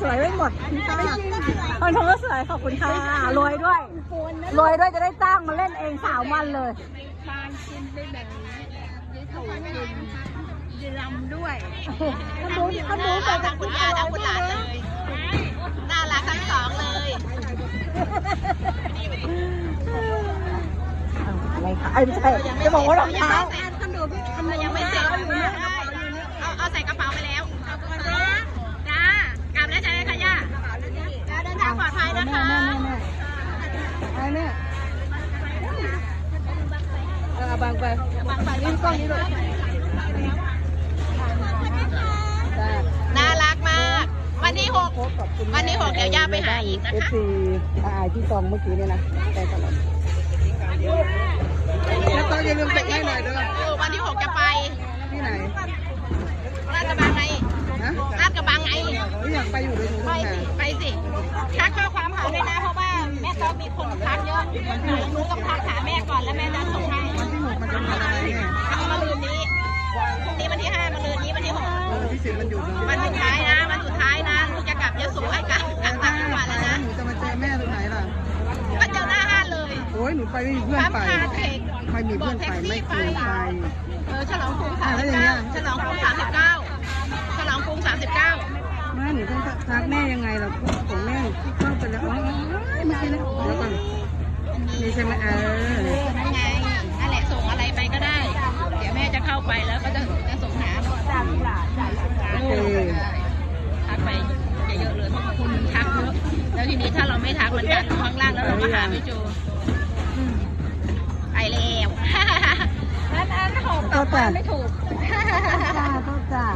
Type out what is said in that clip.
สวยไปหมดค่ะคนทงก็สวยขอบคุณค่ะรวยด้วยรวยด้วยจะได้จ้างมาเล่นเองสาวมันเลยลำด้วยขนุนขนุนทั้งคุณย่าทั้งคุณหลานเลยน่ารักทั้งสองเลยอะไรคะไอ้ไม่ใช่จะบอกว่ารองเท้าขนมขนมยังไม่เสร็จเอาเอาใส่กระเป๋าไปแล้วจ้ากลับแล้วใช่ไหมคะย่าจ้า เดินทางปลอดภัยนะคะไอ้เนี่เออบางไปบางไปนี่กล้องนี้เลยน่ารักมาก วันที่หกวันที่หกเดี๋ยวย่าไปหาอีกนะคะเอฟซีอายที่ซองเมื่อกี้เนี่ยนะแต่ตลอดแล้วก็อย่าลืมเตะให้หน่อยเด้อเออวันที่หกจะไปที่ไหนลาดกระบังไงลาดกระบัง ไงไม่อยากไปอยู่เลยหนูไปสิไปสิทักข้อความหาด้วยนะเพราะว่าแม่ก็มีคนทักเยอะหนูต้องทักหาแม่ก่อนแล้วแม่จะส่งให้วันที่หกมันจะมาอะไรเนี่ยมาลืนนี้พรุ่งนี้วันที่ห้ามาลืนนี้วันที่หกวันที่สิบมันอยู่มันสุดท้ายนะวันสุดท้ายนะลูกจะกลับยะโสให้กลับกลับต่างจังหวัดแล้วนะหนูจะมาเจอแม่ตรงไหนล่ะก็เจอหน้าห้านเลยโอ้ยหนูไปไม่มีเพื่อนไปคาเทคไม่มีเพื่อนไปไม่เคยไปเออฉลองกรุงอะสามสิบเก้าฉลองกรุงสามสิบเก้า สามสิบเก้าแม่หนูต้องทักแม่ยังไงล่ะของแม่เข้าไปแล้วอ๋อไม่ใช่แล้วเดี๋ยวก่อนนี่ใช่ไหมเออนั่นไงนั่นแหละส่งอะไรไปก็ได้ เดี๋ยวแม่จะเข้าไปแล้วก็จะจะส่งหาโอเคทักไปเยอะๆเลยเพราะว่าคุณทักเยอะแล้วทีนี้ถ้าเราไม่ทักมันดันอยู่ข้างล่างแล้วเราก็หาไม่เจออืมไปแล้วอันอันหอบกลับบ้านไม่ถูกจ้าต้องจ้า